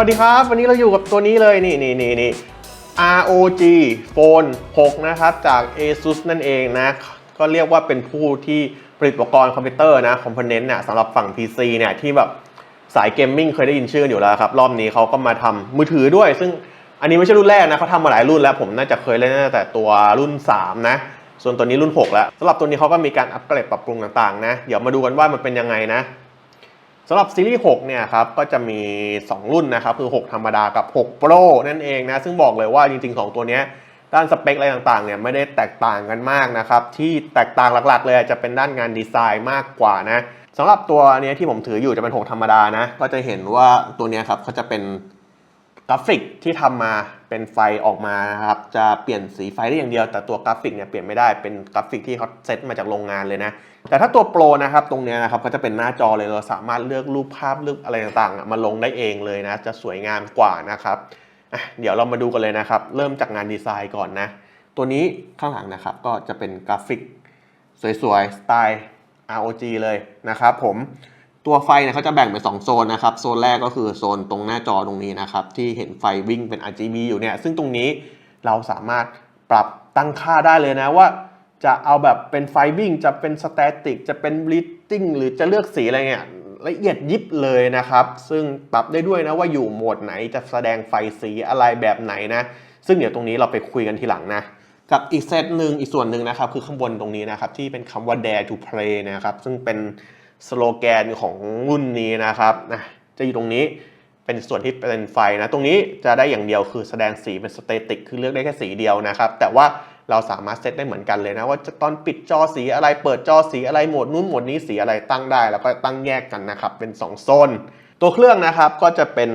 วัสดีครับ วันนี้เราอยู่กับตัวนี้เลยนี่นี่นี่นี่ ROG Phone 6 นะครับ จาก ASUS นั่นเองนะ ก็เรียกว่าเป็นผู้ที่ผลิตอุปกรณ์คอมพิวเตอร์นะคอมโพเนนต์เนี่ยสำหรับฝั่ง PC เนี่ยที่แบบสายเกมมิ่งเคยได้ยินชื่ออยู่แล้วครับ รอบนี้เขาก็มาทำมือถือด้วย ซึ่งอันนี้ไม่ใช่รุ่นแรกนะเขาทำมาหลายรุ่นแล้วผมน่าจะเคยเล่นตั้งแต่ตัวรุ่น 3 นะส่วนตัวนี้รุ่น 6 แล้วสำหรับตัวนี้เขาก็มีการอัปเกรดปรับปรุงต่างๆนะ เดี๋ยวมาดูกันว่ามันเป็นยังไงนะ สำหรับซีรีส์ 6 เนี่ยครับ ก็จะมี 2 รุ่นนะครับ คือ 6 ธรรมดากับ 6 Pro นั่นเองนะ ซึ่งบอกเลยว่าจริง ๆ 2 ตัวนี้ด้านสเปคอะไรต่างๆ เนี่ยไม่ได้แตกต่างกันมากนะครับ ที่แตกต่างหลักๆ เลยจะเป็นด้านงานดีไซน์มากกว่านะสำหรับตัวนี้ที่ผมถืออยู่จะเป็น 6 ธรรมดานะ ก็จะเห็นว่าตัวนี้ครับเขาจะเป็น กราฟิกที่ทำมาเป็นไฟออกมานะครับจะเปลี่ยนสีไฟได้อย่างเดียว แต่ตัวกราฟิกเนี่ยเปลี่ยนไม่ได้เป็นกราฟิกที่เขาเซตมาจากโรงงานเลยนะ แต่ถ้าตัวโปรนะครับตรงเนี้ยนะครับก็จะเป็นหน้าจอเลยเราสามารถเลือกรูปภาพเลือกอะไรต่างๆอะมาลงได้เองเลยนะ จะสวยงามกว่านะครับเดี๋ยวเรามาดูกันเลยนะครับ เริ่มจากงานดีไซน์ก่อนนะ ตัวนี้ข้างหลังนะครับก็จะเป็นกราฟิกสวยๆสไตล์ ROG เลยนะครับผม ตัวไฟเนี่ยเขาจะแบ่งเป็น2โซนนะครับ โซนแรกก็คือโซนตรงหน้าจอตรงนี้นะครับ ที่เห็นไฟวิ่งเป็น RGB อยู่เนี่ย ซึ่งตรงนี้เราสามารถปรับตั้งค่าได้เลยนะว่า จะเอาแบบเป็นไฟวิ่ง จะเป็นสแตติก จะเป็นบลิตติ้งหรือจะเลือกสีอะไรเนี่ยละเอียดยิบเลยนะครับ ซึ่งปรับได้ด้วยนะว่าอยู่โหมดไหนจะแสดงไฟสีอะไรแบบไหนนะ ซึ่งเดี๋ยวตรงนี้เราไปคุยกันทีหลังนะกับอีกเซตหนึ่งอีกส่วนหนึ่งนะครับ คือข้างบนตรงนี้นะครับ ที่เป็นคำว่า dare to play นะครับ ซึ่งเป็น สโลแกนของรุ่นนี้นะครับนะจะอยู่ตรงนี้เป็นส่วนที่เป็นไฟนะ ตรงนี้จะได้อย่างเดียวคือแสดงสีเป็นสเตติกคือเลือกได้แค่สีเดียวนะครับ แต่ว่าเราสามารถเซตได้เหมือนกันเลยนะ ว่าตอนปิดจอสีอะไรเปิดจอสีอะไรโหมดนู้นโหมดนี้สีอะไรตั้งได้ แล้วก็ตั้งแยกกันนะครับ เป็น 2 โซน ตัวเครื่องนะครับก็จะเป็น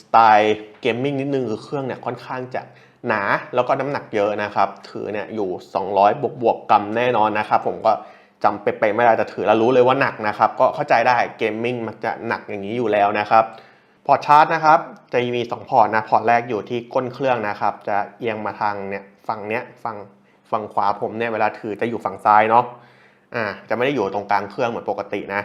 สไตล์เกมมิ่งนิดนึงคือเครื่องเนี่ยค่อนข้างจะหนาแล้วก็น้ำหนักเยอะนะครับ ถือเนี่ยอยู่ 200 บวกบวกกรัมแน่นอนนะครับ ผมก็ จำเป๊ะๆไม่ได้แต่ถือแล้วรู้เลยว่าหนักนะครับ ก็เข้าใจได้เกมมิ่งมันจะหนักอย่างนี้อยู่แล้วนะครับพอร์ตชาร์จนะครับจะมี 2 พอร์ตนะพอร์ตแรกอยู่ที่ก้นเครื่องนะครับ จะเอียงมาทางเนี่ยฝั่งเนี้ยฝั่งฝั่งขวาผมเนี่ยเวลาถือจะอยู่ฝั่งซ้ายเนาะอ่าจะไม่ได้อยู่ตรงกลางเครื่องเหมือนปกตินะ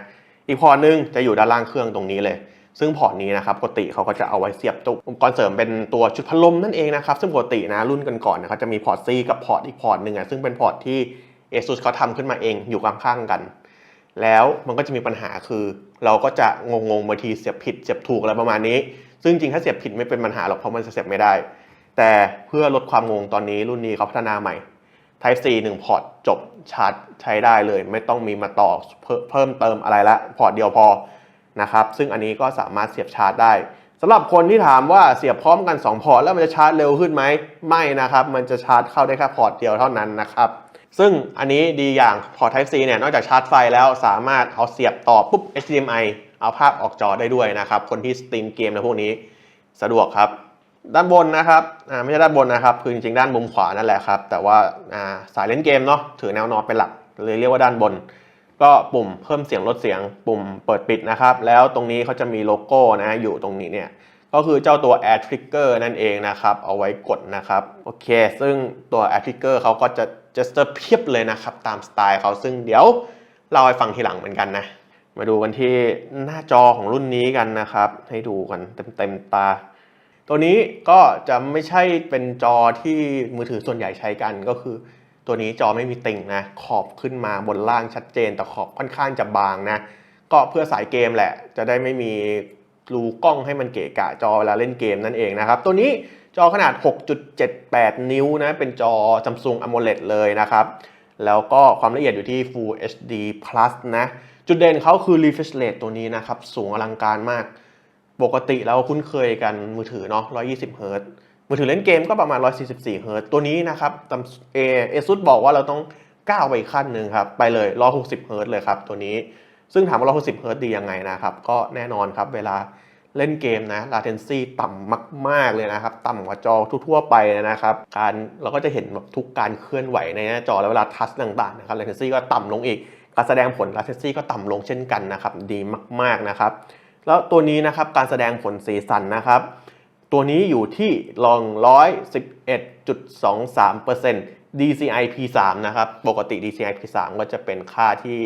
อีกพอร์ตหนึงจะอยู่ด้านล่างเครื่องตรงนี้เลย ซึ่งพอร์ตนี้นะครับปกติเขาก็จะเอาไว้เสียบตัวอุปกรณ์เสริมเป็นตัวชุดพัดลมนั่นเองนะครับซึ่งปกตินะรุ่นก่อนๆเนยเขาจะมีพอร์ต C กับพอร์ตอีกพอร์ตหนึ่งอะซึ่งเป็นพอร์ตที่ ASUS เขาทำขึ้นมาเองอยู่ข้างๆกัน แล้วมันก็จะมีปัญหาคือ เราก็จะงงๆบางทีเสียบผิดเสียบถูกอะไรประมาณนี้ ซึ่งจริงถ้าเสียบผิดไม่เป็นปัญหาหรอกเพราะมันจะเสียบไม่ได้ แต่เพื่อลดความงงตอนนี้รุ่นนี้เขาพัฒนาใหม่ Type C 1 พอร์ตจบชาร์จใช้ได้เลย ไม่ต้องมีมาต่อเพิ่มเพิ่มเติมอะไรละพอร์ตเดียวพอนะครับซึ่งอันนี้ก็สามารถเสียบชาร์จได้สำหรับคนที่ถามว่าเสียบพร้อมกัน 2 พอร์ตแล้วมันจะชาร์จเร็วขึ้นไหมไม่นะครับ มันจะชาร์จเข้าได้แค่พอร์ตเดียวเท่านั้นนะครับ ซึ่งอันนี้ดีอย่างพอ Type C เนี่ยนอกจากชาร์จไฟแล้วสามารถเอาเสียบต่อปุ๊บ HDMI เอาภาพออกจอได้ด้วยนะครับ คนที่สตรีมเกมและพวกนี้สะดวกครับ ด้านบนนะครับอ่าไม่ใช่ด้านบนนะครับ คือจริงๆด้านมุมขวานั่นแหละครับ แต่ว่าอ่าสายเล่นเกมเนาะถือแนวนอนเป็นหลักเลยเรียกว่าด้านบน ก็ปุ่มเพิ่มเสียงลดเสียง ปุ่มเปิดปิดนะครับ แล้วตรงนี้เขาจะมีโลโก้นะอยู่ตรงนี้เนี่ยก็คือเจ้าตัว Air Trigger นั่นเองนะครับ เอาไว้กดนะครับ โอเค ซึ่งตัว Air Trigger เขาก็จะ gesture เพียบเลยนะครับ ตามสไตล์เขาซึ่งเดี๋ยวเราให้ฟังทีหลังเหมือนกันนะ มาดูกันที่หน้าจอของรุ่นนี้กันนะครับ ให้ดูกันเต็มๆตา ตัวนี้ก็จะไม่ใช่เป็นจอที่มือถือส่วนใหญ่ใช้กันก็คือ ตัวนี้จอไม่มีติ่งนะ ขอบขึ้นมาบนล่างชัดเจน แต่ขอบค่อนข้างจะบางนะ ก็เพื่อสายเกมแหละ จะได้ไม่มีรูกล้องให้มันเกะกะจอเวลาเล่นเกมนั่นเองนะครับ ตัวนี้ จอขนาด 6.78 นิ้วนะ เป็นจอ Samsung AMOLED เลยนะครับ แล้วก็ความละเอียดอยู่ที่ Full HD Plus นะ จุดเด่นเขาคือ refresh rate ตัวนี้นะครับ สูงอลังการมาก ปกติเราคุ้นเคยกันมือถือเนาะ 120เฮิร์ตมือถือเล่นเกมก็ประมาณ 144เฮิร์ตตัวนี้นะครับตามเอเอซุดบอกว่าเราต้องก้าวไปอีกขั้นหนึ่งครับ ไปเลย 160เฮิร์ตเลยครับตัวนี้ ซึ่งถามว่า 160เฮิร์ตดียังไงนะครับ ก็แน่นอนครับเวลา เล่นเกมนะ latency ต่ำมากๆเลยนะครับ ต่ำกว่าจอทั่วๆไปนะครับ การเราก็จะเห็นแบบทุกการเคลื่อนไหวในหน้าจอแล้วเวลาทัชต่างๆนะครับ latency ก็ต่ำลงอีก การแสดงผล latency ก็ต่ำลงเช่นกันนะครับ ดีมากๆนะครับ แล้วตัวนี้นะครับการแสดงผลสีสันนะครับ ตัวนี้อยู่ที่ลอง111.23% DCI P3 นะครับ ปกติ DCI P3 ก็จะเป็นค่าที่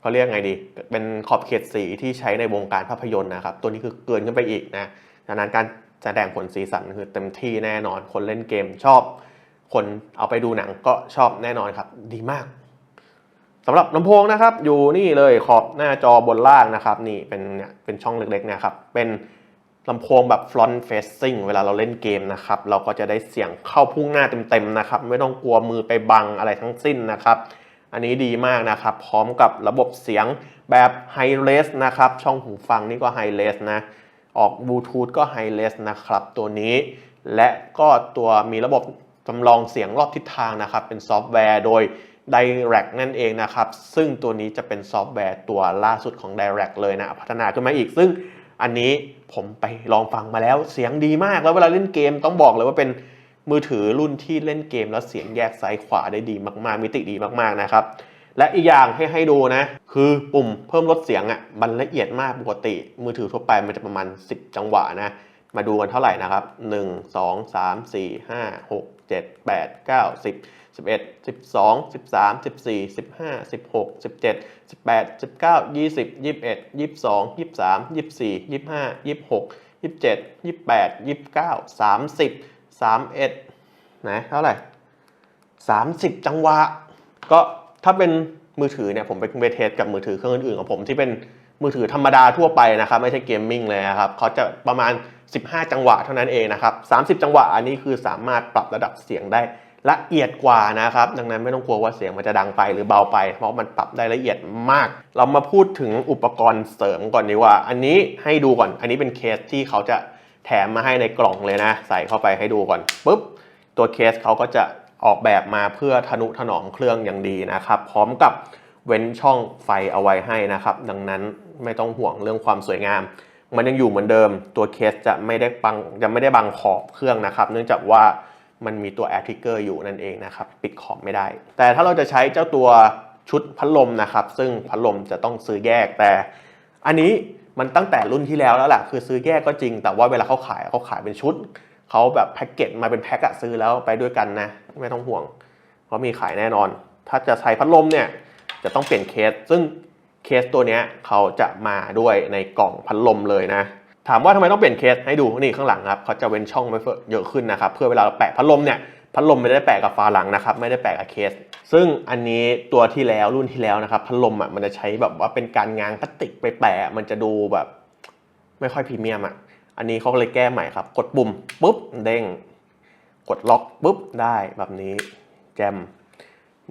เขาเรียกไงดี เป็นขอบเขตสีที่ใช้ในวงการภาพยนตร์นะครับ ตัวนี้คือเกินขึ้นไปอีกนะฉะนั้นการแสดงผลสีสันคือเต็มที่แน่นอน คนเล่นเกมชอบ คนเอาไปดูหนังก็ชอบแน่นอนครับ ดีมากสำหรับลำโพงนะครับ อยู่นี่เลยขอบหน้าจอบนล่างนะครับ นี่เป็นเนี่ยเป็นช่องเล็กๆนะครับ เป็นลำโพงแบบ front facing เวลาเราเล่นเกมนะครับ เราก็จะได้เสียงเข้าพุ่งหน้าเต็มๆนะครับ ไม่ต้องกลัวมือไปบังอะไรทั้งสิ้นนะครับ อันนี้ดีมากนะครับ พร้อมกับระบบเสียงแบบ High Res นะครับ ช่องหูฟังนี่ก็ High Res นะ ออกบลูทูธก็ High Res นะครับ ตัวนี้ และก็ตัวมีระบบจำลองเสียงรอบทิศทางนะครับ เป็นซอฟต์แวร์โดย Direct นั่นเองนะครับ ซึ่งตัวนี้จะเป็นซอฟต์แวร์ตัวล่าสุดของ Direct เลยนะ พัฒนาขึ้นมาอีก ซึ่งอันนี้ผมไปลองฟังมาแล้ว เสียงดีมาก แล้วเวลาเล่นเกมต้องบอกเลยว่าเป็น มือถือรุ่นที่เล่นเกมแล้วเสียงแยกซ้ายขวาได้ดีมากๆ มิติดีมากๆนะครับ และอีกอย่างให้ให้ดูนะ คือปุ่มเพิ่มลดเสียงอะ่ะมันละเอียดมากปกติ มือถือทั่วไปมันจะประมาณ 10 จังหวะนะ มาดูกันเท่าไหร่นะครับ 1 2 3 4 5 6 7 8 9 10 11 12 13 14 15 16 17 18 19 20 21 22 23 24 25 26 27 28 29 30 31นะเท่าไหร่30 จังหวะ ก็ถ้าเป็นมือถือเนี่ยผมไปเทสกับมือถือเครื่องอื่นๆของผมที่เป็นมือถือธรรมดาทั่วไปนะครับไม่ใช่เกมมิ่งเลยครับเขาจะประมาณ 15 จังหวะเท่านั้นเองนะครับ30 จังหวะอันนี้คือสามารถปรับระดับเสียงได้ละเอียดกว่านะครับ ดังนั้นไม่ต้องกลัวว่าเสียงมันจะดังไปหรือเบาไป เพราะมันปรับได้ละเอียดมาก เรามาพูดถึงอุปกรณ์เสริมก่อนดีกว่า อันนี้ให้ดูก่อน อันนี้เป็นเคสที่เขาจะ แถมมาให้ในกล่องเลยนะ ใส่เข้าไปให้ดูก่อนปุ๊บตัวเคสเขาก็จะออกแบบมาเพื่อทนุถนอมเครื่องอย่างดีนะครับ พร้อมกับเว้นช่องไฟเอาไว้ให้นะครับ ดังนั้นไม่ต้องห่วงเรื่องความสวยงาม มันยังอยู่เหมือนเดิม ตัวเคสจะไม่ได้บังจะไม่ได้บังขอบเครื่องนะครับ เนื่องจากว่ามันมีตัวแอร์ทิกเกอร์อยู่นั่นเองนะครับ ปิดขอบไม่ได้ แต่ถ้าเราจะใช้เจ้าตัวชุดพัดลมนะครับ ซึ่งพัดลมจะต้องซื้อแยกแต่ อันนี้ มันตั้งแต่รุ่นที่แล้วแล้วแหละคือซื้อแยกก็จริง แต่ว่าเวลาเขาขายเขาขายเป็นชุดเขาแบบแพ็กเกจมาเป็นแพ็กอะซื้อแล้วไปด้วยกันนะ ไม่ต้องห่วงเพราะมีขายแน่นอน ถ้าจะใช้พัดลมเนี่ยจะต้องเปลี่ยนเคส ซึ่งเคสตัวเนี้ยเขาจะมาด้วยในกล่องพัดลมเลยนะ ถามว่าทำไมต้องเปลี่ยนเคสให้ดูนี่ข้างหลังครับเขาจะเว้นช่องไว้เยอะขึ้นนะครับเพื่อเวลาเราแปะพัดลมเนี่ย พัดลมไม่ได้แปะกับฝาหลังนะครับไม่ได้แปะกับเคส ซึ่งอันนี้ตัวที่แล้วรุ่นที่แล้วนะครับพัดลมอะมันจะใช้แบบว่าเป็นการง้างพลาสติกไปแปะมันจะดูแบบ ไม่ค่อยพรีเมียมอะอันนี้เขาเลยแก้ใหม่ครับ กดปุ่มปุ๊บเด้ง กดล็อกปุ๊บได้แบบนี้แจม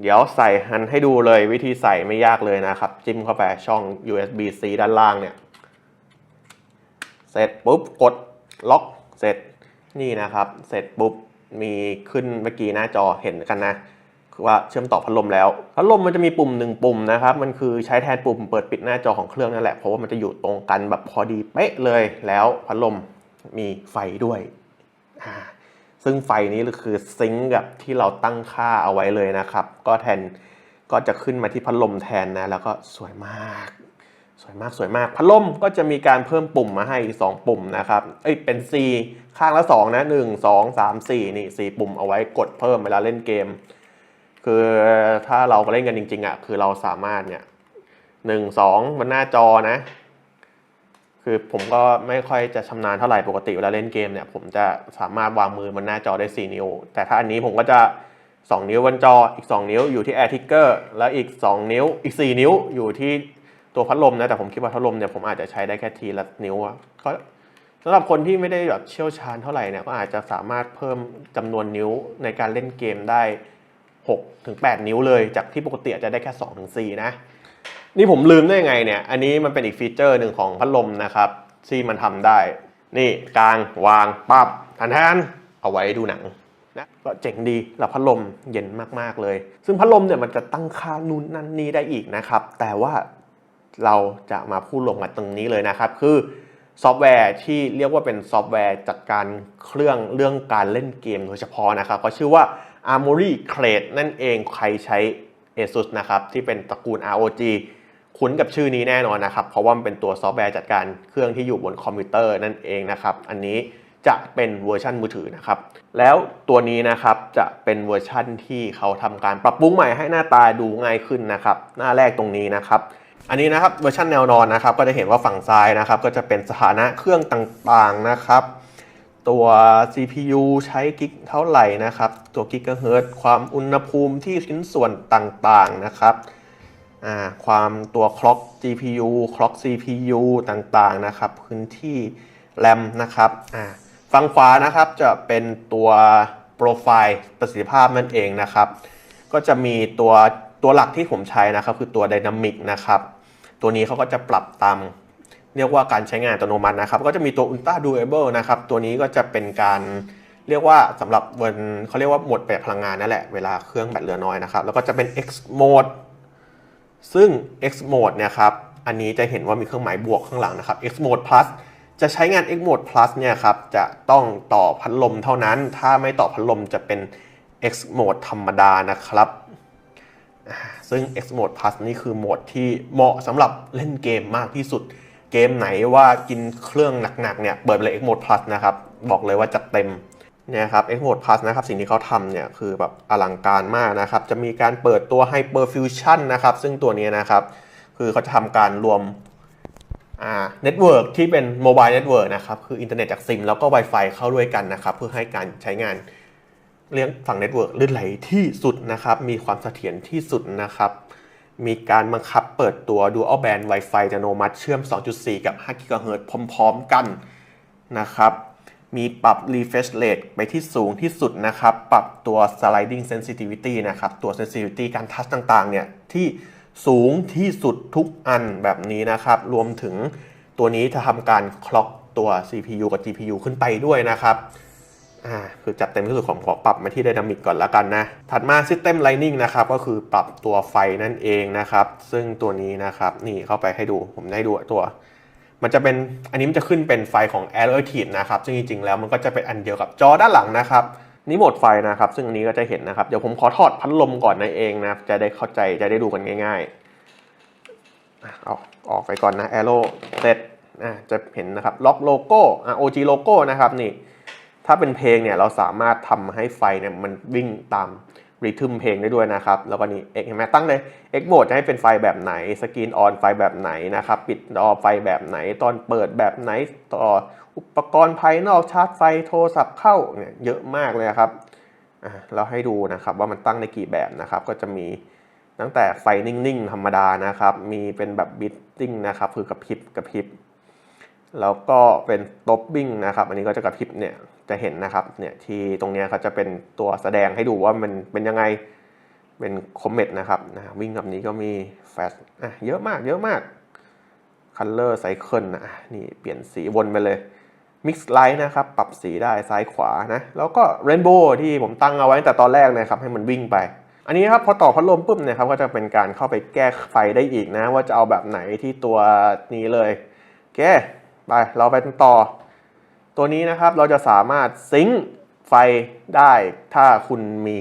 เดี๋ยวใส่หันให้ดูเลยวิธีใส่ไม่ยากเลยนะครับ จิ้มเข้าไปช่อง USB C ด้านล่างเนี่ย เสร็จปุ๊บกดล็อกเสร็จนี่นะครับ เสร็จปุ๊บ มีขึ้นเมื่อกี้หน้าจอเห็นกันนะคือว่าเชื่อมต่อพัดลมแล้วพัดลมมันจะมีปุ่มหนึ่งปุ่มนะครับมันคือใช้แทนปุ่มเปิดปิดหน้าจอของเครื่องนั่นแหละเพราะว่ามันจะอยู่ตรงกันแบบพอดีเป๊ะเลยแล้วพัดลมมีไฟด้วยซึ่งไฟนี้คือซิงก์กับที่เราตั้งค่าเอาไว้เลยนะครับ ก็แทนก็จะขึ้นมาที่พัดลมแทนนะ แล้วก็สวยมาก วยมากสวยมาก พัดลมก็จะมีการเพิ่มปุ่มมาให้อีก2ปุ่มนะครับ เอ้ยเป็น C ข้างละ2นะ 1 2 3 4 นี่ 4 ปุ่มเอาไว้กดเพิ่มเวลาเล่นเกม คือถ้าเราเล่นกันจริงๆอะคือเราสามารถเนี่ยหนึ่งสองบนหน้าจอนะ คือผมก็ไม่ค่อยจะชำนาญเท่าไหร่ปกติเวลาเล่นเกมเนี่ยผมจะสามารถวางมือบนหน้าจอได้ 4 นิ้ว แต่ถ้าอันนี้ผมก็จะ 2 นิ้วบนจออีก 2 นิ้วอยู่ที่ Air Trigger แล้วอีก 2 นิ้วอีก 4 นิ้วอยู่ที่ ตัวพัดลมนะแต่ผมคิดว่าพัดลมเนี่ยผมอาจจะใช้ได้แค่ทีละนิ้วอะก็สำหรับคนที่ไม่ได้แบบเชี่ยวชาญเท่าไหร่เนี่ยก็อาจจะสามารถเพิ่มจำนวนนิ้วในการเล่นเกมได้6ถึง8นิ้วเลย จากที่ปกติอาจจะได้แค่2ถึง4นะนี่ผมลืมได้ยังไงเนี่ยอันนี้มันเป็นอีกฟีเจอร์หนึ่งของพัดลมนะครับที่มันทำได้ นี่กลางวางปับทันทนเอาไว้ดูหนังนะก็เจ๋งดีแล้วพัดลมเย็นมากๆเลย ซึ่งพัดลมเนี่ยมันจะตั้งค่านู่นนั่นนี่ได้อีกนะครับ แต่ว่า เราจะมาพูดลงกันตรงนี้เลยนะครับ คือซอฟต์แวร์ที่เรียกว่าเป็นซอฟต์แวร์จัดการเครื่องเรื่องการเล่นเกมโดยเฉพาะนะครับก็ชื่อว่า Armory Crate นั่นเองใครใช้ ASUS นะครับที่เป็นตระกูล ROG คุ้นกับชื่อนี้แน่นอนนะครับ เพราะว่ามันเป็นตัวซอฟต์แวร์จัดการเครื่องที่อยู่บนคอมพิวเตอร์นั่นเองนะครับ อันนี้จะเป็นเวอร์ชันมือถือนะครับ แล้วตัวนี้นะครับจะเป็นเวอร์ชั่นที่เขาทำการปรับปรุงใหม่ให้หน้าตาดูง่ายขึ้นนะครับ หน้าแรกตรงนี้นะครับ อันนี้นะครับเวอร์ชันแนวนอนนะครับ ก็จะเห็นว่าฝั่งซ้ายนะครับ ก็จะเป็นสถานะเครื่องต่างๆนะครับ ตัว CPU ใช้กิกเท่าไหร่นะครับ ตัวกิกะเฮิร์ตความอุณหภูมิที่ชิ้นส่วนต่างๆนะครับความตัวคล็อก GPU คล็อก CPU ต่างๆนะครับ พื้นที่แรมนะครับฝั่งขวานะครับจะเป็นตัวโปรไฟล์ประสิทธิภาพนั่นเองนะครับ ก็จะมีตัวตัวหลักที่ผมใช้นะครับ คือตัว Dynamic นะครับ ตัวนี้เขาก็จะปรับตามเรียกว่าการใช้งานอัตโนมัตินะครับ ก็จะมีตัว Ultra Durable นะครับ ตัวนี้ก็จะเป็นการเรียกว่าสำหรับวันเขาเรียกว่าโหมดประหยัดพลังงานนั่นแหละ เวลาเครื่องแบตเหลือน้อยนะครับ แล้วก็จะเป็น X Mode ซึ่ง X Mode เนี่ยครับ อันนี้จะเห็นว่ามีเครื่องหมายบวกข้างหลังนะครับ X Mode Plus จะใช้งาน X Mode Plus เนี่ยครับ จะต้องต่อพัดลมเท่านั้น ถ้าไม่ต่อพัดลมจะเป็น X Mode ธรรมดานะครับ ซึ่ง X Mode Plus นี่คือโหมดที่เหมาะสำหรับเล่นเกมมากที่สุด เกมไหนว่ากินเครื่องหนักๆเนี่ยเปิดไปเลย X Mode Plus นะครับ บอกเลยว่าจัดเต็มเนี่ยครับ X Mode Plus นะครับ สิ่งที่เขาทำเนี่ยคือแบบอลังการมากนะครับ จะมีการเปิดตัว Hyper Fusion นะครับ ซึ่งตัวนี้นะครับ คือเขาจะทำการรวมอ่าเน็ตเวิร์กที่เป็นโมบายเน็ตเวิร์กนะครับ คืออินเทอร์เน็ตจากซิมแล้วก็ Wi-Fi เข้าด้วยกันนะครับ เพื่อให้การใช้งาน เรียกฝั่งเน็ตเวิร์กลื่นไหลที่สุดนะครับ มีความเสถียรที่สุดนะครับ มีการบังคับเปิดตัว Dual Band Wi-Fi อัตโนมัติเชื่อม 2.4 กับ 5 GHz พร้อม ๆ กันนะครับ มีปรับ refresh rate ไปที่สูงที่สุดนะครับ ปรับตัว sliding sensitivity นะครับ ตัว sensitivity การทัชต่างๆ เนี่ยที่สูงที่สุดทุกอันแบบนี้นะครับ รวมถึงตัวนี้จะทำการคล็อกตัว CPU กับ GPU ขึ้นไปด้วยนะครับ อ่าคือจัดเต็มที่สุดของขอปรับมาที่ Dynamic ก่อนแล้วกันนะ ถัดมา System Lighting นะครับ ก็คือปรับตัวไฟนั่นเองนะครับ ซึ่งตัวนี้นะครับ นี่เข้าไปให้ดูผมได้ดูตัว มันจะเป็นอันนี้มันจะขึ้นเป็นไฟของ a l l e r t i v e นะครับ ซึ่งจริงๆแล้วมันก็จะเป็นอันเดียวกับจอด้านหลังนะครับ นี่โหมดไฟนะครับ ซึ่งอันนี้ก็จะเห็นนะครับ เดี๋ยวผมขอถอดพัดลมก่อนนะเองนะ จะได้เข้าใจจะได้ดูกันง่ายๆอะเอาออกไปก่อนนะ Aero เสร็จอะจะเห็นนะครับล็อกโลโก้อะ OG โลโก้นะครับนี่ ถ้าเป็นเพลงเนี่ยเราสามารถทำให้ไฟเนี่ยมันวิ่งตามริทึมเพลงได้ด้วยนะครับ แล้วก็นี่ X เห็นไหมตั้งเลย X mode จะให้เป็นไฟแบบไหน สกรีนออนไฟแบบไหนนะครับ ปิดดอไฟแบบไหน ตอนเปิดแบบไหน ต่ออุปกรณ์ภายนอกชาร์จไฟโทรศัพท์เข้าเนี่ยเยอะมากเลยครับอะเราให้ดูนะครับว่ามันตั้งได้กี่แบบนะครับ ก็จะมีตั้งแต่ไฟนิ่งๆ ธรรมดานะครับ มีเป็นแบบบิตติ้งนะครับ คือกระพริบกระพริบ แล้วก็เป็นต็อปบิ้งนะครับ อันนี้ก็จะกระพริบเนี่ย จะเห็นนะครับเนี่ยที่ตรงนี้เขาจะเป็นตัวแสดงให้ดูว่ามันเป็นยังไงเป็นคอมเมตนะครับนะวิ่งแบบนี้ก็มีแฟลชอะเยอะมากเยอะมากคัลเลอร์ไซเคิลนะอะนี่เปลี่ยนสีวนไปเลยมิกซ์ไลท์นะครับ ปรับสีได้ซ้ายขวานะ แล้วก็เรนโบว์ที่ผมตั้งเอาไว้ตั้งแต่ตอนแรกเลยครับ ให้มันวิ่งไป อันนี้ครับพอต่อพัดลมปุ๊บเนี่ยครับ ก็จะเป็นการเข้าไปแก้ไฟได้อีกนะ ว่าจะเอาแบบไหนที่ตัวนี้เลยโอเคไปเราไปต่อ ตัวนี้นะครับเราจะสามารถซิงค์ไฟได้ถ้าคุณมี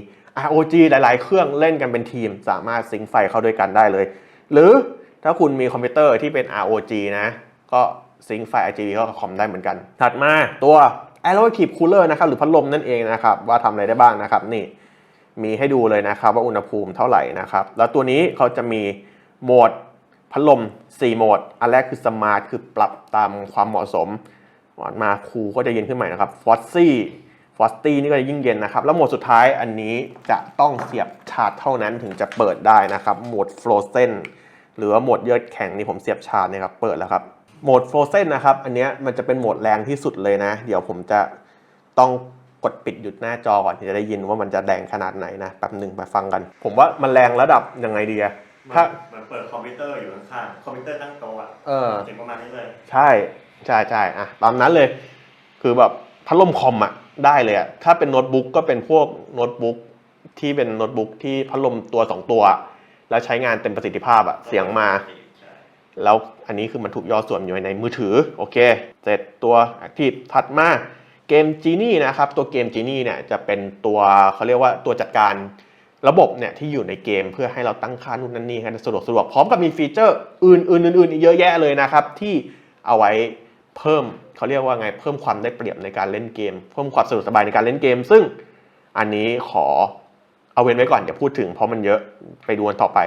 ROG หลาย ๆ เครื่องเล่นกันเป็นทีม สามารถซิงค์ไฟเข้าด้วยกันได้เลย หรือถ้าคุณมีคอมพิวเตอร์ที่เป็น ROG นะ ก็ซิงค์ไฟ RGB เข้ากับคอมได้เหมือนกัน ถัดมาตัว Aeroactive Cooler นะครับหรือพัดลมนั่นเองนะครับว่าทำอะไรได้บ้างนะครับนี่มีให้ดูเลยนะครับว่าอุณหภูมิเท่าไหร่นะครับ แล้วตัวนี้เขาจะมีโหมดพัดลม 4 โหมด อันแรกคือสมาร์ทคือปรับตามความเหมาะสม มาคูลก็จะเย็นขึ้นใหม่นะครับฟอสซี่ฟอสตี้นี่ก็จะยิ่งเย็นนะครับ แล้วโหมดสุดท้ายอันนี้จะต้องเสียบชาร์จเท่านั้นถึงจะเปิดได้นะครับโหมดฟ r รเซนหรือว่าโหมดเยือกแข็งนี่ผมเสียบชาร์จเนี่ยครับเปิดแล้วครับโหมดฟ r รเซนนะครับอันเนี้ยมันจะเป็นโหมดแรงที่สุดเลยนะ เดี๋ยวผมจะต้องกดปิดหยุดหน้าจอก่อนถึงจะได้ยินว่ามันจะแรงขนาดไหนนะแป๊บหนึ่งไปฟังกัน ผมว่ามันแรงระดับยังไงดีอะถ้ามันเปิดคอมพิวเตอร์อยู่ข้างๆคอมพิวเตอร์ตั้งโต๊ะอะเออเสียงประมาณนี้เลยใช่ ใช่ใช่อะตามนั้นเลย คือแบบพัดลมคอมอะได้เลยอะถ้าเป็นโน้ตบุ๊กก็เป็นพวกโน้ตบุ๊กที่เป็นโน้ตบุ๊กที่พัดลมตัวสองตัว แล้วใช้งานเต็มประสิทธิภาพอะเสียงมา แล้วอันนี้คือมันถูกย่อส่วนอยู่ในมือถือ โอเค เสร็จตัว Active ถัดมาเกม Genie นะครับตัวเกม Genie เนี่ยจะเป็นตัวเขาเรียกว่าตัวจัดการระบบเนี่ยที่อยู่ในเกมเพื่อให้เราตั้งค่านู่นนั่นนี่ให้สะดวกสะดวกพร้อมกับมีฟีเจอร์อื่นๆอื่นๆอีกเยอะแยะเลยนะครับที่เอาไว้ เพิ่มเขาเรียกว่าไงเพิ่มความได้เปรียบในการเล่นเกม เพิ่มความสะดวกสบายในการเล่นเกม ซึ่งอันนี้ขอเอาเว้นไว้ก่อนอย่าพูดถึงเพราะมันเยอะไปดูกันต่อไป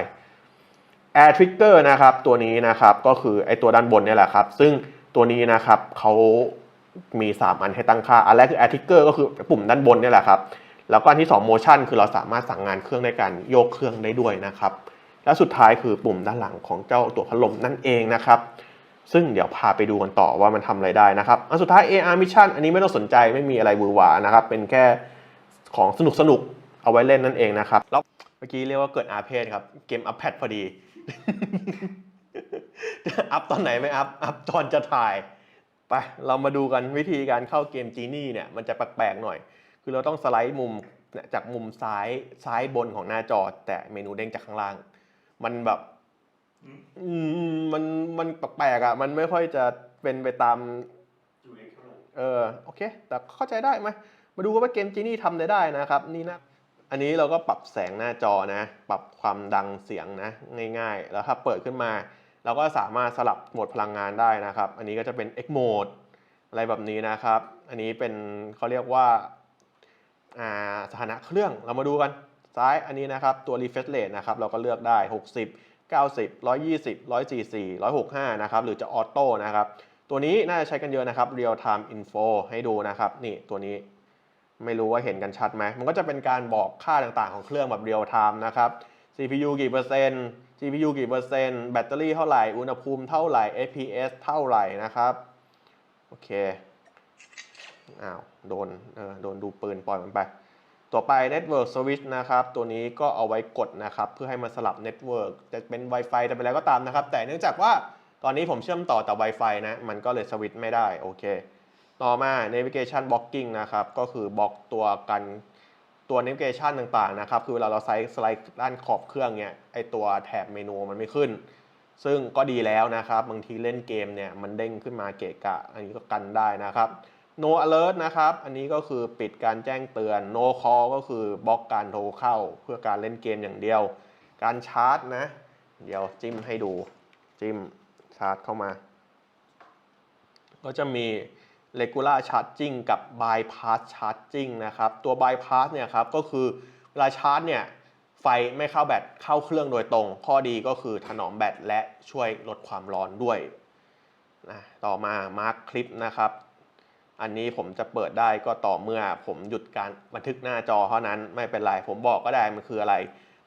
Air Trigger นะครับตัวนี้นะครับก็คือไอตัวด้านบนนี่แหละครับ ซึ่งตัวนี้นะครับเขามี 3 อันให้ตั้งค่า อันแรกคือ Air Trigger ก็คือปุ่มด้านบนนี่แหละครับแล้วก็อันที่ 2 Motion คือเราสามารถสั่งงานเครื่องในการโยกเครื่องได้ด้วยนะครับ และสุดท้ายคือปุ่มด้านหลังของเจ้าตัวพัดลมนั่นเองนะครับ ซึ่งเดี๋ยวพาไปดูกันต่อว่ามันทำอะไรได้นะครับอันสุดท้าย AR Mission อันนี้ไม่ต้องสนใจไม่มีอะไรวือหวานะครับ เป็นแค่ของสนุกสนุกๆเอาไว้เล่นนั่นเองนะครับแล้วเมื่อกี้เรียกว่าเกิดอาเพศครับ เกมอัพแพดพอดีอัพตอนไหนไม่อัพ อัพตอนจะถ่าย ไป เรามาดูกันวิธีการเข้าเกมจีนี่เนี่ย มันจะแปลกๆหน่อย คือเราต้องสไลด์มุมจากมุมซ้ายซ้ายบนของหน้าจอ แต่เมนูเด้งจากข้างล่าง มันแบบ อืมมันมันแปลกๆอะ มันไม่ค่อยจะเป็นไปตามอยู่เล็กเท่าไหร่เออโอเค แต่เข้าใจได้ไหมมาดูกันว่าเกมจีนี่ทำได้ได้นะครับ นี่นะ อันนี้เราก็ปรับแสงหน้าจอนะ ปรับความดังเสียงนะ ง่ายๆ แล้วถ้าเปิดขึ้นมา เราก็สามารถสลับโหมดพลังงานได้นะครับ อันนี้ก็จะเป็น X mode อะไรแบบนี้นะครับ อันนี้เป็นเขาเรียกว่าอ่าสถานะเครื่องเรามาดูกันซ้ายอันนี้นะครับ ตัว refresh rate นะครับ เราก็เลือกได้ 60 90 120 144 165 นะครับ หรือจะออโต้นะครับ ตัวนี้น่าจะใช้กันเยอะนะครับ real time info ให้ดูนะครับ นี่ตัวนี้ไม่รู้ว่าเห็นกันชัดไหม มันก็จะเป็นการบอกค่าต่างๆของเครื่องแบบ real time นะครับ CPU กี่เปอร์เซ็นต์ GPU กี่เปอร์เซ็นต์ แบตเตอรี่เท่าไหร่ อุณหภูมิเท่าไหร่ FPS เท่าไหร่นะครับ โอเค อ้าว โดน เออ โดนดูปืนปล่อยมันไป ต่อไป Network Switch นะครับ ตัวนี้ก็เอาไว้กดนะครับ เพื่อให้มันสลับ Network จะเป็น Wi-Fi จะเป็นอะไรก็ตามนะครับ แต่เนื่องจากว่าตอนนี้ผมเชื่อมต่อแต่ Wi-Fi นะ มันก็เลยสวิตช์ไม่ได้ โอเค ต่อมา Navigation Blocking นะครับ ก็คือบล็อกตัวกันตัว Navigation ต่างๆ นะครับ คือเวลาเราไซส์สไลด์ด้านขอบเครื่องเนี่ยไอตัวแถบเมนูมันไม่ขึ้น ซึ่งก็ดีแล้วนะครับ บางทีเล่นเกมเนี่ยมันเด้งขึ้นมาเกะกะ อันนี้ก็กันได้นะครับ no alert นะครับ อันนี้ก็คือปิดการแจ้งเตือน no call ก็คือบล็อกการโทรเข้าเพื่อการเล่นเกมอย่างเดียว การชาร์จนะ เดี๋ยวจิ้มให้ดู จิ้มชาร์จเข้ามา ก็จะมี regular charging กับ bypass charging นะครับ ตัว bypass เนี่ยครับก็คือเวลาชาร์จเนี่ยไฟไม่เข้าแบตเข้าเครื่องโดยตรง ข้อดีก็คือถนอมแบตและช่วยลดความร้อนด้วยนะต่อมา mark clip นะครับ อันนี้ผมจะเปิดได้ก็ต่อเมื่อผมหยุดการบันทึกหน้าจอเท่านั้นไม่เป็นไร ผมบอกก็ได้มันคืออะไร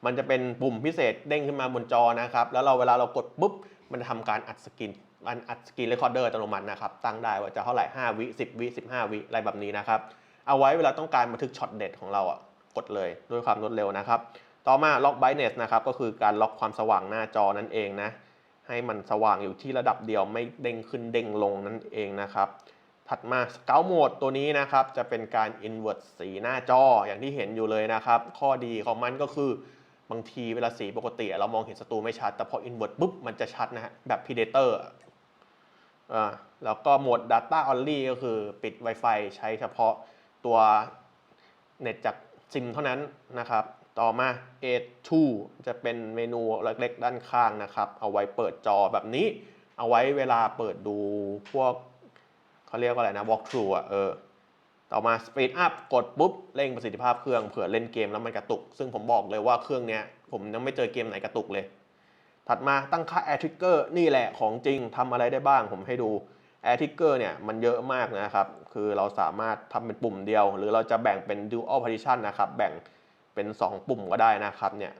มันจะเป็นปุ่มพิเศษเด้งขึ้นมาบนจอนะครับ แล้วเราเวลาเรากดปุ๊บ มันจะทำการอัดสกรีนมันอัดสกรีนเรคคอร์เดอร์อัตโนมัตินะครับ ตั้งได้ว่าจะเท่าไหร่ 5 วิ 10 วิ 15 วิ อะไรแบบนี้นะครับ เอาไว้เวลาต้องการบันทึกช็อตเด็ดของเราอะกดเลยด้วยความรวดเร็วนะครับ ต่อมาล็อก brightness นะครับก็คือการล็อกความสว่างหน้าจอนั่นเองนะให้มันสว่างอยู่ที่ระดับเดียวไม่เด้งขึ้นเด้งลงนั่นเองนะครับ ถัดมา Scout Mode ตัวนี้นะครับจะเป็นการ invert สีหน้าจออย่างที่เห็นอยู่เลยนะครับ ข้อดีของมันก็คือบางทีเวลาสีปกติ เรามองเห็นศัตรูไม่ชัด แต่พอ invert ปุ๊บมันจะชัดนะฮะแบบ Predator อะอ่าแล้วก็โหมด Data Only ก็คือปิด Wi-Fi ใช้เฉพาะตัวเน็ตจากซิมเท่านั้นนะครับ ต่อมา A2 จะเป็นเมนูเล็กๆด้านข้างนะครับ เอาไว้เปิดจอแบบนี้ เอาไว้เวลาเปิดดูพวก เขาเรียกว่าอะไรนะ walk through อะเออต่อมา speed up กดปุ๊บ เร่งประสิทธิภาพเครื่องเผื่อเล่นเกมแล้วมันกระตุก ซึ่งผมบอกเลยว่าเครื่องเนี้ยผมยังไม่เจอเกมไหนกระตุกเลย ถัดมาตั้งค่า air trigger นี่แหละของจริงทำอะไรได้บ้างผมให้ดู air trigger เนี่ยมันเยอะมากนะครับ คือเราสามารถทำเป็นปุ่มเดียว หรือเราจะแบ่งเป็น dual partition นะครับ แบ่งเป็น 2 ปุ่มก็ได้นะครับเนี่ย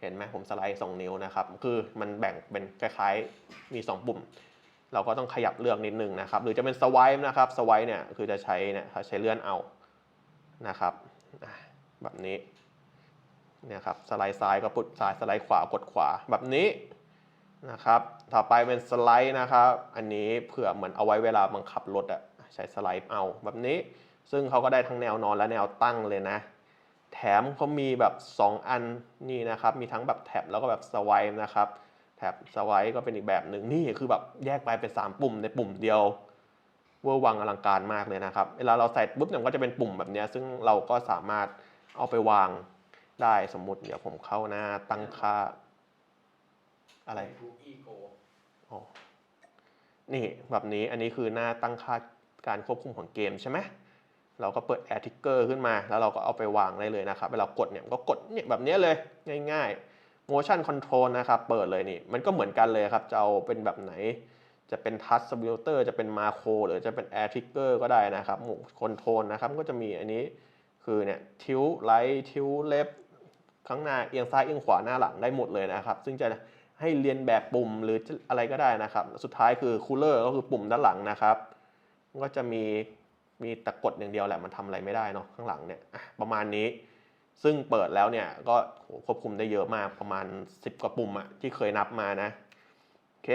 เห็นไหมผมสไลด์ 2 นิ้วนะครับ คือมันแบ่งเป็นคล้ายๆมี 2 ปุ่ม เราก็ต้องขยับเลือกนิดนึงนะครับ หรือจะเป็นสว p e นะครับสว p e เนี่ยคือจะใช้เนี่ยใช้เลื่อนเอานะครับแบบนี้เนี่ยครับสไลด์ซ้ายก็ปุดซ้ายสไลด์ขวากดขวาแบบนี้นะครับต่อไปเป็นสไลด์นะครับ อันนี้เผื่อเหมือนเอาไว้เวลาบังคับรถอะใช้สไลด์เอาแบบนี้ ซึ่งเขาก็ได้ทั้งแนวนอนและแนวตั้งเลยนะ แถมเขามีแบบ 2 อันนี่นะครับ มีทั้งแบบแท็บแล้วก็แบบสว p e นะครับ แท็บสไวก็เป็นอีกแบบหนึ่งนี่คือแบบแยกไปเป็น 3 ปุ่มในปุ่มเดียวเวอร์วังอลังการมากเลยนะครับ เวลาเราใส่ปุ๊บเนี่ยก็จะเป็นปุ่มแบบนี้ ซึ่งเราก็สามารถเอาไปวางได้สมมุติเดี๋ยวผมเข้าหน้าตั้งค่า อะไรอ๋อนี่แบบนี้อันนี้คือหน้าตั้งค่าการควบคุมของเกมใช่ไหมเราก็เปิด Air Trigger ขึ้นมา แล้วเราก็เอาไปวางได้เลยนะครับ เวลากดเนี่ยก็กดเนี่ยแบบนี้เลยง่าย ๆ motion control นะครับ เปิดเลยนี่ มันก็เหมือนกันเลยครับ จะเอาเป็นแบบไหน จะเป็น touch simulator จะเป็น macro หรือจะเป็น air trigger ก็ได้นะครับ หมู่ control นะครับ ก็จะมีอันนี้คือเนี่ย tilt right tilt left ข้างหน้าเอียงซ้ายเอียงขวาหน้าหลังได้หมดเลยนะครับ ซึ่งจะให้เรียนแบบปุ่มหรืออะไรก็ได้นะครับ สุดท้ายคือ cooler ก็คือปุ่มด้านหลังนะครับ ก็จะมีมีตะกดอย่างเดียวแหละมันทำอะไรไม่ได้เนาะข้างหลังเนี่ยประมาณนี้ ซึ่งเปิดแล้วเนี่ยก็ควบคุมได้เยอะมากประมาณ 10 กว่าปุ่มอะที่เคยนับมานะโอเค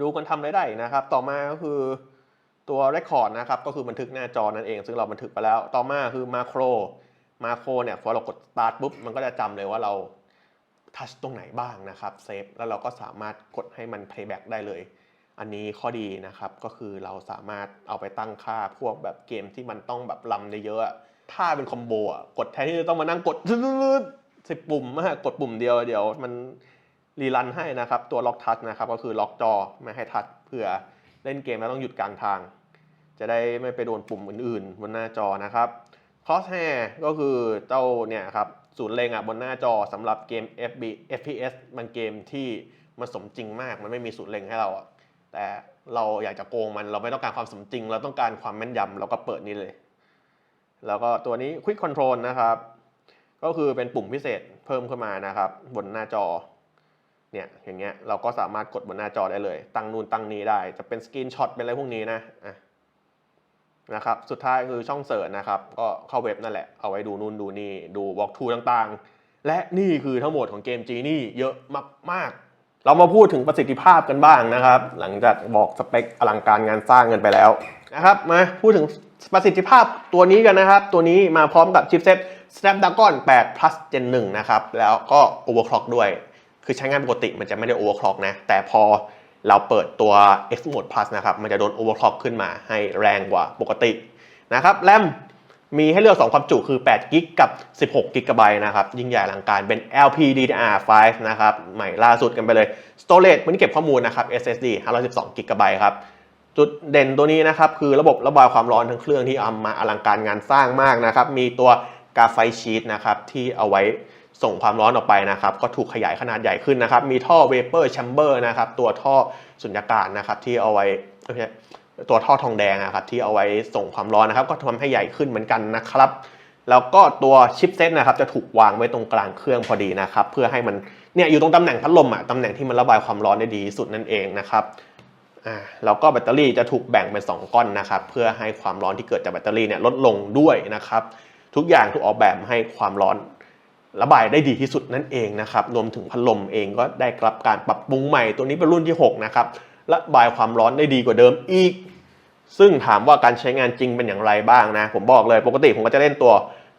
ดูกันทำอะไรได้นะครับ ต่อมาก็คือตัว Record นะครับก็คือบันทึกหน้าจอนั่นเอง ซึ่งเราบันทึกไปแล้ว ต่อมาคือ Macro Macro เนี่ยพอเรากด Start ปุ๊บมันก็จะจำเลยว่าเราทัชตรงไหนบ้างนะครับเซฟแล้วเราก็สามารถกดให้มัน playback ได้เลย อันนี้ข้อดีนะครับก็คือเราสามารถเอาไปตั้งค่าพวกแบบเกมที่มันต้องแบบลำเยอะๆ ถ้าเป็นคอมโบอะกดแทนที่จะต้องมานั่งกดสิบปุ่มมากกดปุ่มเดียวเดี๋ยว มันรีรันให้นะครับ ตัวล็อกทัชนะครับ ก็คือล็อกจอไม่ให้ทัชเพื่อเล่นเกมแล้วต้องหยุดกลางทาง จะได้ไม่ไปโดนปุ่มอื่นๆ บนหน้าจอนะครับ crosshair ก็คือเจ้าเนี่ยครับศูนย์เล็งอะบนหน้าจอสำหรับเกม FB FPS บางเกมที่มันสมจริงมากมันไม่มีศูนย์เล็งให้เราอะแต่เราอยากจะโกงมันเราไม่ต้องการความสมจริง เราต้องการความแม่นยำเราก็เปิดนี้เลย แล้วก็ตัวนี้ Quick Control นะครับ ก็คือเป็นปุ่มพิเศษเพิ่มขึ้นมานะครับ บนหน้าจอ เนี่ยอย่างเงี้ยเราก็สามารถกดบนหน้าจอได้เลย ตั้งนู่นตั้งนี้ได้ จะเป็นสกรีนช็อตเป็นอะไรพวกนี้นะอะนะครับ สุดท้ายคือช่องเสิร์ชนะครับ ก็เข้าเว็บนั่นแหละ เอาไว้ดูนู่นดูนี่ ดูวอล์กทูต่างๆ และนี่คือทั้งหมดของเกมจีนี่เยอะมากๆ เรามาพูดถึงประสิทธิภาพกันบ้างนะครับ หลังจากบอกสเปคอลังการงานสร้างกันไปแล้ว นะครับมาพูดถึงประสิทธิภาพตัวนี้กันนะครับ ตัวนี้มาพร้อมกับชิปเซ็ต Snapdragon 8 plus Gen 1นะครับ แล้วก็ overclock ด้วย คือใช้งานปกติมันจะไม่ได้ overclock นะ แต่พอเราเปิดตัว X Mode Plus นะครับ มันจะโดน overclock ขึ้นมาให้แรงกว่าปกตินะครับแรมมีให้เลือก 2 ความจุคือ8 g b กับ 16 g b นะครับ ยิ่งใหญ่ลังการเป็น LPDDR5 นะครับ ใหม่ล่าสุดกันไปเลย Storage มันเก็บข้อมูลนะครับ SSD 512 g b ครับ จุดเด่นตัวนี้นะครับคือระบบระบายความร้อนทั้งเครื่องที่เอามาอลังการงานสร้างมากนะครับ มีตัวกาไฟชีตนะครับที่เอาไว้ส่งความร้อนออกไปนะครับ ก็ถูกขยายขนาดใหญ่ขึ้นนะครับ มีท่อ vapor chamber นะครับ ตัวท่อสุญญากาศนะครับ ที่เอาไว้ตัวท่อทองแดงนะครับ ที่เอาไว้ส่งความร้อนนะครับ ก็ทำให้ใหญ่ขึ้นเหมือนกันนะครับ แล้วก็ตัวชิปเซ็ตนะครับ จะถูกวางไว้ตรงกลางเครื่องพอดีนะครับ เพื่อให้มันเนี่ยอยู่ตรงตำแหน่งพัดลมอะตำแหน่งที่มันระบายความร้อนได้ดีสุดนั่นเองนะครับ อ่าแล้วก็แบตเตอรี่จะถูกแบ่งเป็น 2 ก้อนนะครับ เพื่อให้ความร้อนที่เกิดจากแบตเตอรี่เนี่ยลดลงด้วยนะครับ ทุกอย่างถูกออกแบบให้ความร้อนระบายได้ดีที่สุดนั่นเองนะครับ รวมถึงพัดลมเองก็ได้รับการปรับปรุงใหม่ ตัวนี้เป็นรุ่นที่ 6 นะครับ ระบายความร้อนได้ดีกว่าเดิมอีก ซึ่งถามว่าการใช้งานจริงเป็นอย่างไรบ้างนะ ผมบอกเลย ปกติผมก็จะเล่นตัว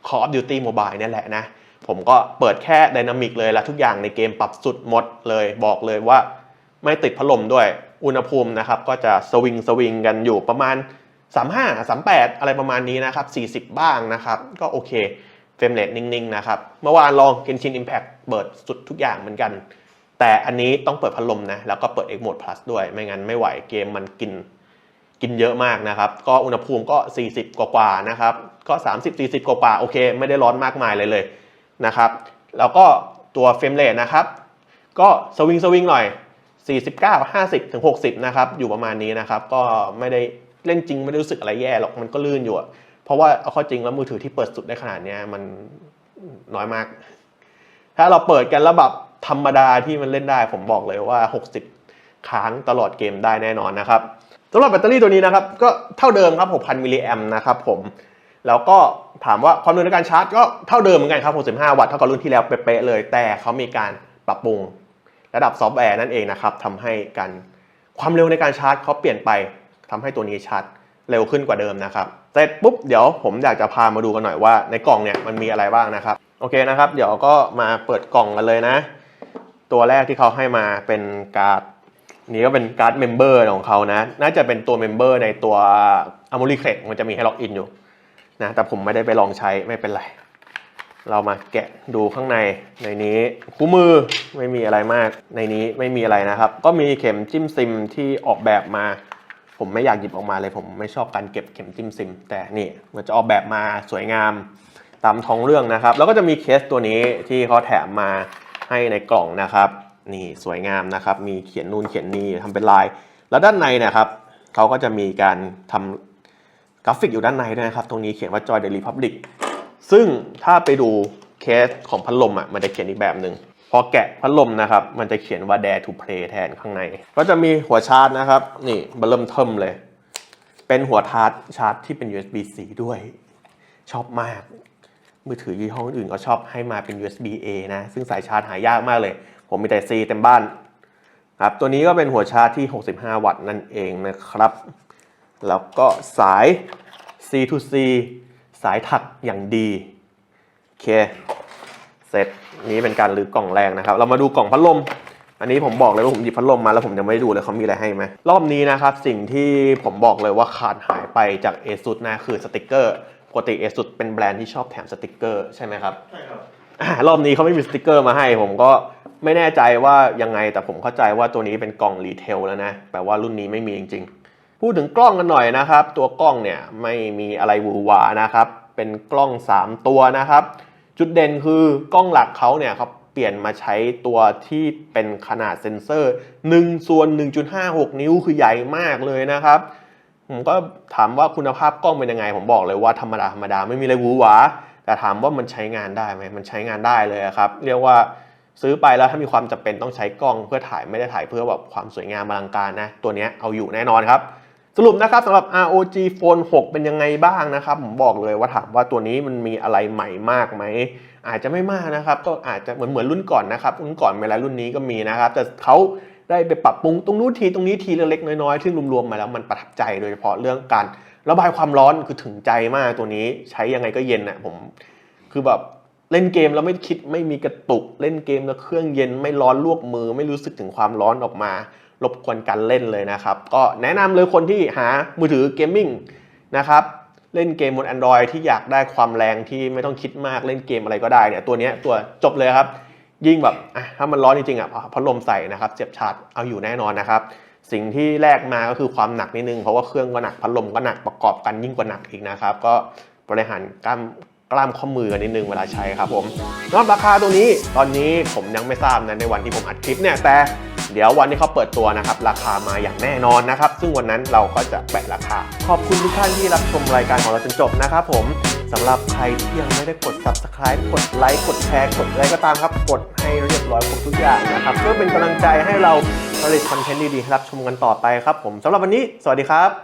Call of Duty Mobile เนี่ยแหละนะ ผมก็เปิดแค่ไดนามิกเลยแล้วทุกอย่างในเกมปรับสุดหมดเลย บอกเลยว่า ไม่ติดพัดลมด้วย อุณหภูมินะครับก็จะสวิงสวิงกันอยู่ประมาณ 35 38 อะไรประมาณนี้นะครับ 40 บ้างนะครับ ก็โอเคเฟรมเรทนิ่งๆนะครับ เมื่อวานลอง Genshin Impact เปิดสุดทุกอย่างเหมือนกัน แต่อันนี้ต้องเปิดพัดลมนะ แล้วก็เปิด X Mode Plus ด้วย ไม่งั้นไม่ไหวเกมมันกินกินเยอะมากนะครับ ก็อุณหภูมิก็ 40 กว่าๆนะครับ ก็ 30 40 กว่าๆโอเค ไม่ได้ร้อนมากมายเลยเลยนะครับ แล้วก็ตัวเฟรมเรทนะครับ ก็สวิงสวิงหน่อย 49 50ถึง60 นะครับ อยู่ประมาณนี้นะครับ ก็ไม่ได้เล่นจริงไม่ได้รู้สึกอะไรแย่หรอกมันก็ลื่นอยู่เพราะว่าเอาข้อจริงแล้วมือถือที่เปิดสุดได้ขนาดนี้มันน้อยมาก ถ้าเราเปิดกันแล้วแบบธรรมดาที่มันเล่นได้ ผมบอกเลยว่า 60 ค้างตลอดเกมได้แน่นอนนะครับสำหรับแบตเตอรี่ตัวนี้นะครับ ก็เท่าเดิมครับ 6,000 มิลลิแอมนะครับผมแล้วก็ถามว่าความเร็วในการชาร์จก็เท่าเดิมเหมือนกันครับ 65 วัตต์เท่ากับรุ่นที่แล้วเป๊ะเลย แต่เขามีการปรับปรุง ระดับซอฟต์แวร์นั่นเองนะครับทำให้การความเร็วในการชาร์จเขาเปลี่ยนไปทำให้ตัวนี้ชาร์จเร็วขึ้นกว่าเดิมนะครับเสร็จปุ๊บเดี๋ยวผมอยากจะพามาดูกันหน่อยว่า ในกล่องเนี่ยมันมีอะไรบ้างนะครับโอเคนะครับ เดี๋ยวก็มาเปิดกล่องกันเลยนะ ตัวแรกที่เขาให้มาเป็นการ์ดนี่ก็เป็นการ์ดเมมเบอร์ของเขานะ น่าจะเป็นตัวเมมเบอร์ในตัว a m o r i c r e d มันจะมีให้ล็อกอินอยู่นะแต่ผมไม่ได้ไปลองใช้ไม่เป็นไร เรามาแกะดูข้างในในนี้คู่มือไม่มีอะไรมากในนี้ไม่มีอะไรนะครับ ก็มีเข็มจิ้มซิมที่ออกแบบมา ผมไม่อยากหยิบออกมาเลย ผมไม่ชอบการเก็บเข็มจิ้มซิม แต่นี่มันจะออกแบบมาสวยงามตามท้องเรื่องนะครับ แล้วก็จะมีเคสตัวนี้ที่เขาแถมมาให้ในกล่องนะครับ นี่สวยงามนะครับ มีเขียนนู่นเขียนนี่ทำเป็นลาย แล้วด้านในนะครับเขาก็จะมีการทำกราฟิกอยู่ด้านในด้วยนะครับ ตรงนี้เขียนว่า Joy the Republic ซึ่งถ้าไปดูเคสของพัดลมอะมันจะเขียนอีกแบบหนึ่งพอแกะพัดลมนะครับมันจะเขียนว่า Dare to Play แทนข้างใน ก็จะมีหัวชาร์จนะครับ นี่บอร์เริ่มเทิมเลย เป็นหัวชาร์จชาร์จที่เป็น USB-C ด้วย ชอบมาก มือถือยี่ห้ออื่นก็ชอบให้มาเป็น USB A นะ ซึ่งสายชาร์จหายากมากเลย ผมมีแต่ C เต็มบ้านครับตัวนี้ก็เป็นหัวชาร์จที่ 65 วัตต์นั่นเองนะครับ แล้วก็สาย C to C สายถักอย่างดีโอเคเสร็จนี้เป็นการรื้อกล่องแรกนะครับ เรามาดูกล่องพัดลม อันนี้ผมบอกเลยว่าผมหยิบพัดลมมาแล้วผมยังไม่ดูเลยเขามีอะไรให้ไหมรอบนี้นะครับ สิ่งที่ผมบอกเลยว่าขาดหายไปจาก ASUS นะคือสติกเกอร์ปกติ ASUS เป็นแบรนด์ที่ชอบแถมสติกเกอร์ใช่ไหมครับใช่ครับรอบนี้เขาไม่มีสติกเกอร์มาให้ ผมก็ไม่แน่ใจว่ายังไงแต่ผมเข้าใจว่าตัวนี้เป็นกล่องรีเทลแล้วนะแปลว่ารุ่นนี้ไม่มีจริงๆ พูดถึงกล้องกันหน่อยนะครับ ตัวกล้องเนี่ยไม่มีอะไรหวือหวานะครับ เป็นกล้อง 3 ตัวนะครับ จุดเด่นคือกล้องหลักเขาเนี่ยเขาเปลี่ยนมาใช้ตัวที่เป็นขนาดเซ็นเซอร์1ส่วน 1.56 นิ้วคือใหญ่มากเลยนะครับ ผมก็ถามว่าคุณภาพกล้องเป็นยังไง ผมบอกเลยว่าธรรมดาธรรมดาไม่มีอะไรหวือหวาแต่ถามว่ามันใช้งานได้ไหมมันใช้งานได้เลยครับ เรียกว่าซื้อไปแล้วถ้ามีความจำเป็นต้องใช้กล้องเพื่อถ่ายไม่ได้ถ่ายเพื่อแบบความสวยงามอลังการนะ ตัวเนี้ยเอาอยู่แน่นอนครับ สรุปนะครับสำหรับ ROG Phone 6 เป็นยังไงบ้างนะครับ ผมบอกเลยว่าถามว่าตัวนี้มันมีอะไรใหม่มากไหม อาจจะไม่มากนะครับ ก็อาจจะเหมือนเหมือนรุ่นก่อนนะครับ รุ่นก่อนเวลารุ่นนี้ก็มีนะครับ แต่เขาได้ไปปรับปรุงตรงนู้นทีตรงนี้ทีเล็กๆน้อยๆซึ่งรวมๆมาแล้วมันประทับใจโดยเฉพาะเรื่องการระบายความร้อนคือถึงใจมากตัวนี้ใช้ยังไงก็เย็นอะผม คือแบบเล่นเกมแล้วไม่คิดไม่มีกระตุก เล่นเกมแล้วเครื่องเย็นไม่ร้อนลวกมือ ไม่รู้สึกถึงความร้อนออกมา รบกวนการเล่นเลยนะครับ ก็แนะนำเลยคนที่หามือถือเกมมิ่งนะครับเล่นเกมบน Android ที่อยากได้ความแรงที่ไม่ต้องคิดมากเล่นเกมอะไรก็ได้เนี่ยตัวนี้ตัวจบเลยครับ ยิ่งแบบถ้ามันร้อนจริงๆอะพัดลมใส่นะครับเจ็บชาร์จเอาอยู่แน่นอนนะครับ สิ่งที่แรกมาก็คือความหนักนิดนึง เพราะว่าเครื่องก็หนักพัดลมก็หนักประกอบกันยิ่งกว่าหนักอีกนะครับ ก็บริหารกล้ามกล้ามข้อมือกันนิดนึงเวลาใช้ครับผมสำหรับราคาตัวนี้ตอนนี้ผมยังไม่ทราบนะในวันที่ผมอัดคลิปเนี่ยแต่ เดี๋ยววันที่เขาเปิดตัวนะครับ ราคามาอย่างแน่นอนนะครับ ซึ่งวันนั้นเราก็จะแปะราคา ขอบคุณทุกท่านที่รับชมรายการของเราจนจบนะครับผมสำหรับใครที่ยังไม่ได้กด subscribe กดไลค์กดแชร์กดอะไรก็ตามครับ กดให้เรียบร้อยครบทุกอย่างนะครับ เพื่อเป็นกำลังใจให้เราผลิตคอนเทนต์ดีๆรับชมกันต่อไปครับผมสำหรับวันนี้ สวัสดีครับ